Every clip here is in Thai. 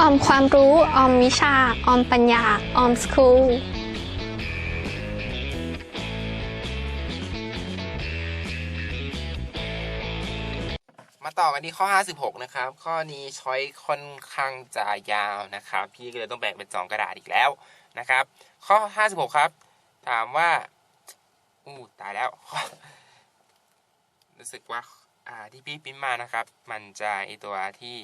ออมความรู้ ออมวิชา ออมปัญญา ออมสคูล มาต่อกันที่ข้อ 56 นะครับ ข้อนี้ช้อยค่อนข้างจะยาวนะครับ พี่ก็เลยต้องแบ่งเป็น 2 กระดาษอีกแล้วนะครับ ข้อ 56 ครับ ถามว่า อู้ตายแล้ว รู้สึกว่า อ่าที่พี่ปริ้นมานะครับ มันจะไอตัวที่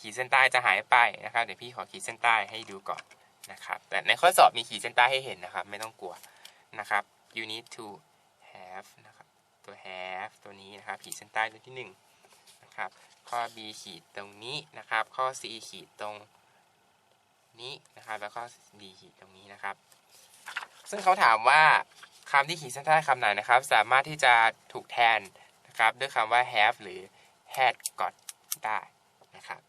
ขีดเส้นใต้จะหายไปนะครับ เดี๋ยวพี่ขอขีดเส้นใต้ให้ดูก่อนนะครับ แต่ในข้อสอบมีขีดเส้นใต้ให้เห็นนะครับ ไม่ต้องกลัวนะครับ you need to have นะครับตัว have ตัวนี้นะครับขีดเส้นใต้ตัวที่หนึ่งนะครับข้อ B ขีดตรงนี้นะครับ ข้อ C ขีดตรงนี้นะครับแล้วก็ D ขีดตรงนี้นะครับ ซึ่งเขาถามว่าคำที่ขีดเส้นใต้คำไหนนะครับ สามารถที่จะถูกแทนนะครับ ด้วยคำว่า have หรือ had got ได้นะครับ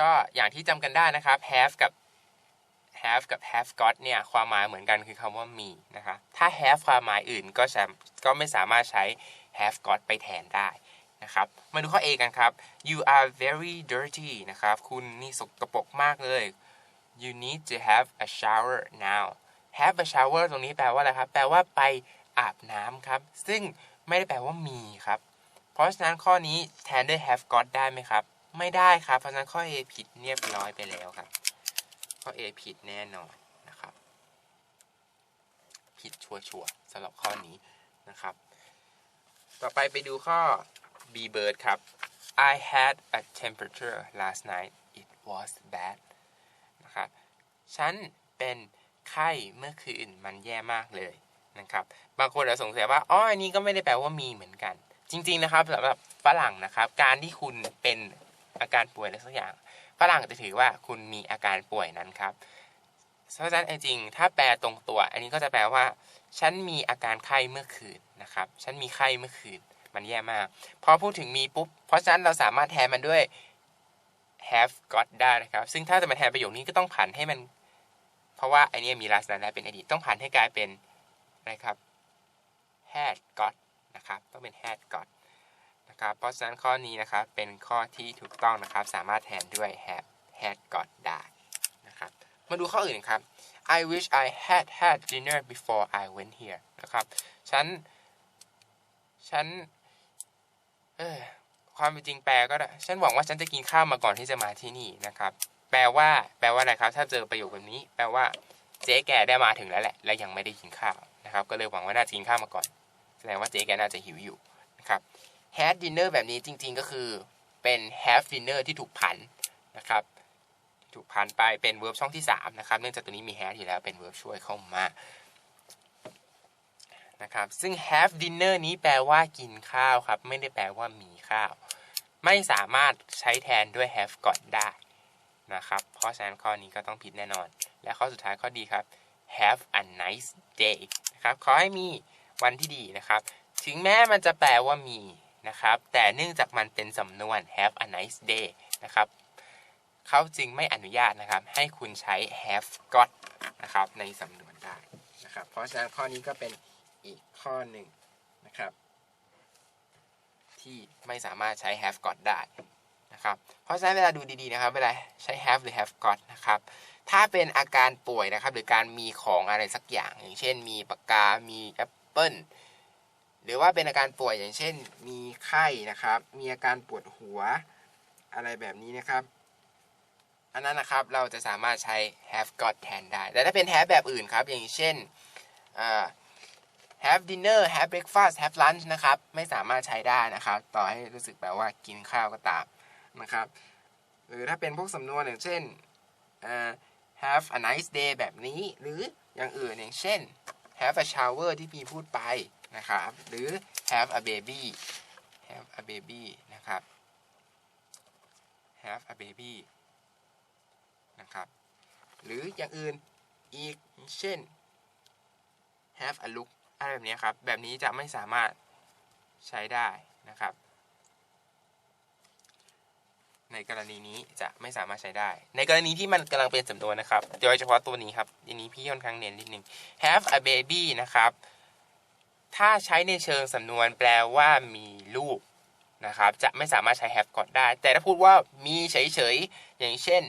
ก็อย่างที่จำกันได้นะครับ have กับ have กับ have got เนี่ยความหมายเหมือนกันคือคำว่ามีนะครับถ้า have ความหมายอื่นก็จะก็ไม่สามารถใช้ have got ไปแทนได้นะครับมาดูข้อ A กันครับ you are very dirty นะครับคุณนี่สกปรกมากเลย you need to have a shower now have a shower ตรงนี้แปลว่าอะไรครับ แปลว่าไปอาบน้ำครับ ซึ่งไม่ได้แปลว่ามีครับ เพราะฉะนั้นข้อนี้แทนด้วย have got ได้ไหมครับ ไม่ได้ครับ เพราะฉะนั้นข้อ A ผิดเรียบร้อยไปแล้วครับ ข้อ A ผิดแน่นอนนะครับ ผิดชัวร์ๆสำหรับข้อนี้นะครับ ต่อไปไปดูข้อ B bird ครับ I had a temperature last night it was bad นะครับ ฉันเป็นไข้เมื่อคืนมันแย่มากเลยนะครับ บางคนอาจจะสงสัยว่า อ๋อ อันนี้ก็ไม่ได้แปลว่ามีเหมือนกัน จริง ๆ นะครับสำหรับฝรั่งนะครับ การที่คุณเป็น อาการป่วยอะไรสักอย่างฝรั่งจะถือว่าคุณมีอาการป่วยนั้นครับเพราะฉะนั้นจริงๆถ้าแปลตรงตัว อันนี้ก็จะแปลว่า ฉันมีอาการไข้เมื่อคืนนะครับ ฉันมีไข้เมื่อคืน มันแย่มาก พอพูดถึงมีปุ๊บ เพราะฉะนั้นเราสามารถแทนมันด้วย have got ได้นะครับ ซึ่งถ้าจะมาแทนประโยคนี้ก็ต้องผันให้มัน เพราะว่าไอเนี้ยมี last night แล้วเป็นอดีต ต้องผันให้กลายเป็นนะครับ had got นะครับ ต้องเป็น had got นะครับ เพราะฉะนั้นข้อนี้นะครับเป็นข้อที่ถูกต้องนะครับ สามารถแทนด้วย have had got ได้นะครับ มาดูข้ออื่นครับ I wish I had had dinner before I went here นะครับ ฉัน ฉัน เออความเป็นจริงแปลก็ได้ ฉันหวังว่าฉันจะกินข้าวมาก่อนที่จะมาที่นี่นะครับ แปลว่า แปลว่าอะไรครับ ถ้าเจอประโยคแบบนี้ แปลว่าเจ๊แกได้มาถึงแล้วแหละ และยังไม่ได้กินข้าวนะครับ ก็เลยหวังว่าน่าจะกินข้าวมาก่อน แสดงว่าเจ๊แกน่าจะหิวอยู่นะครับ had dinner แบบนี้จริง ๆ ก็คือเป็น have dinner ที่ถูกผันนะครับ ถูกผันไปเป็น verb ช่องที่3นะครับ เนื่องจากตัวนี้มี had อยู่แล้วเป็น verb ช่วยเข้ามานะครับ ซึ่ง have dinner นี้แปลว่ากินข้าวครับ ไม่ได้แปลว่ามีข้าว ไม่สามารถใช้แทนด้วย have got ได้นะครับ เพราะฉะนั้นข้อนี้ก็ต้องผิดแน่นอน และข้อสุดท้ายข้อดีครับ have a nice day นะครับ ขอให้มีวันที่ดีนะครับ ถึงแม้มันจะแปลว่ามี นะครับ แต่เนื่องจากมันเป็นสำนวน have a nice day นะครับเขาจึงไม่อนุญาตนะครับ ให้คุณใช้ have got นะครับในสำนวนได้นะครับ เพราะฉะนั้นข้อนี้ก็เป็นอีกข้อหนึ่งนะครับ ที่ไม่สามารถใช้ have got ได้นะครับ เพราะฉะนั้นเวลาดูดีๆนะครับ เวลาใช้ have หรือ have got นะครับ ถ้าเป็นอาการป่วยนะครับ หรือการมีของอะไรสักอย่าง อย่างเช่น มีปากกา มีแอปเปิล หรือว่าเป็นอาการป่วยอย่างเช่น มีไข้นะครับ มีอาการปวดหัวอะไรแบบนี้นะครับ อันนั้นนะครับเราจะสามารถใช้ have got แทนได้ แต่ถ้าเป็น have แบบอื่นครับ อย่างเช่น have dinner have breakfast have lunch นะครับ ไม่สามารถใช้ได้นะครับ ต่อให้รู้สึกแบบว่ากินข้าวก็ตามนะครับ หรือถ้าเป็นพวกสำนวนอย่างเช่น have a nice day แบบนี้ หรืออย่างอื่นอย่างเช่น have a shower ที่พี่พูดไปนะครับ หรือ have a baby have a baby นะครับ have a baby นะครับ หรืออย่างอื่นอีกเช่น have a look อะไรแบบนี้ครับ แบบนี้จะไม่สามารถใช้ได้นะครับ ในกรณีนี้จะไม่สามารถใช้ได้ ในกรณีที่มันกำลังเป็นสำนวนนะครับ โดยเฉพาะตัวนี้ครับอันนี้พี่ค่อนข้างเน้นนิดนึง have a baby นะครับ ถ้าใช้ในเชิงสำนวนแปลว่ามีลูกนะครับ จะไม่สามารถใช้ have got ได้ แต่ถ้าพูดว่ามีเฉยๆ อย่างเช่น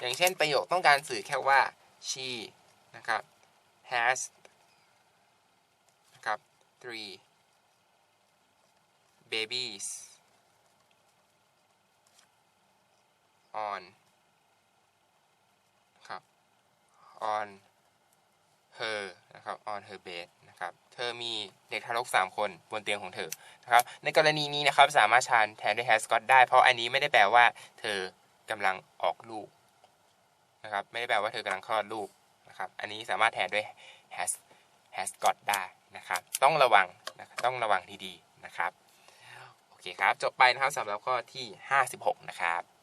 อย่างเช่นประโยคต้องการสื่อแค่ว่า she นะครับ has นะครับ three babies on ครับ on her นะครับ on her bed นะครับ เธอมีเด็กทารก 3 คนบนเตียงของเธอ นะครับ ในกรณีนี้นะครับสามารถชานแทนด้วย has got ได้ เพราะอันนี้ไม่ได้แปลว่า เธอกำลังออกลูกนะครับ ไม่ได้แปลว่าเธอกำลังคลอดลูกนะครับ อันนี้สามารถแทนด้วย has has got ได้นะครับ ต้องระวังนะต้องระวังดีๆนะครับ โอเคครับ จบไปนะครับสำหรับข้อที่ 56 นะครับ